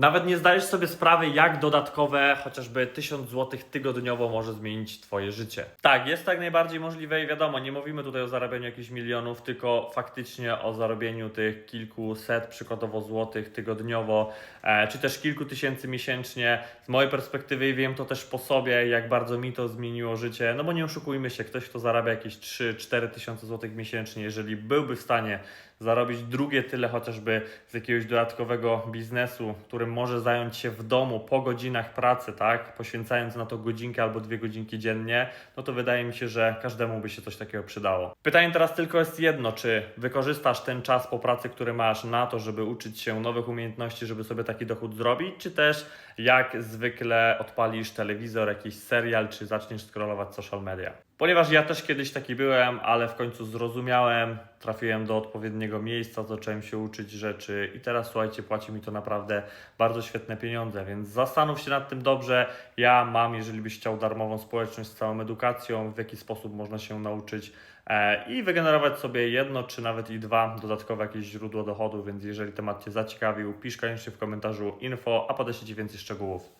Nawet nie zdajesz sobie sprawy, jak dodatkowe chociażby 1000 zł tygodniowo może zmienić Twoje życie. Tak, jest tak najbardziej możliwe i wiadomo, nie mówimy tutaj o zarabianiu jakichś milionów, tylko faktycznie o zarobieniu tych kilkuset przykładowo złotych tygodniowo, e, czy też kilku tysięcy miesięcznie. Z mojej perspektywy i wiem to też po sobie, jak bardzo mi to zmieniło życie. No bo nie oszukujmy się, ktoś, kto zarabia jakieś 3-4 tysiące złotych miesięcznie, jeżeli byłby w stanie zarobić drugie tyle chociażby z jakiegoś dodatkowego biznesu, którym może zająć się w domu po godzinach pracy, tak, poświęcając na to godzinkę albo dwie godzinki dziennie, no to wydaje mi się, że każdemu by się coś takiego przydało. Pytanie teraz tylko jest jedno, czy wykorzystasz ten czas po pracy, który masz na to, żeby uczyć się nowych umiejętności, żeby sobie taki dochód zrobić, czy też jak zwykle odpalisz telewizor, jakiś serial, czy zaczniesz scrollować social media. Ponieważ ja też kiedyś taki byłem, ale w końcu zrozumiałem, trafiłem do odpowiedniego miejsca, zacząłem się uczyć rzeczy i teraz słuchajcie, płaci mi to naprawdę bardzo świetne pieniądze, więc zastanów się nad tym dobrze. Ja mam, jeżeli byś chciał darmową społeczność z całą edukacją, w jaki sposób można się nauczyć e, i wygenerować sobie jedno, czy nawet i dwa dodatkowe jakieś źródło dochodu, więc jeżeli temat Cię zaciekawił, pisz koniecznie w komentarzu info, a podeślę Ci więcej szczegółów.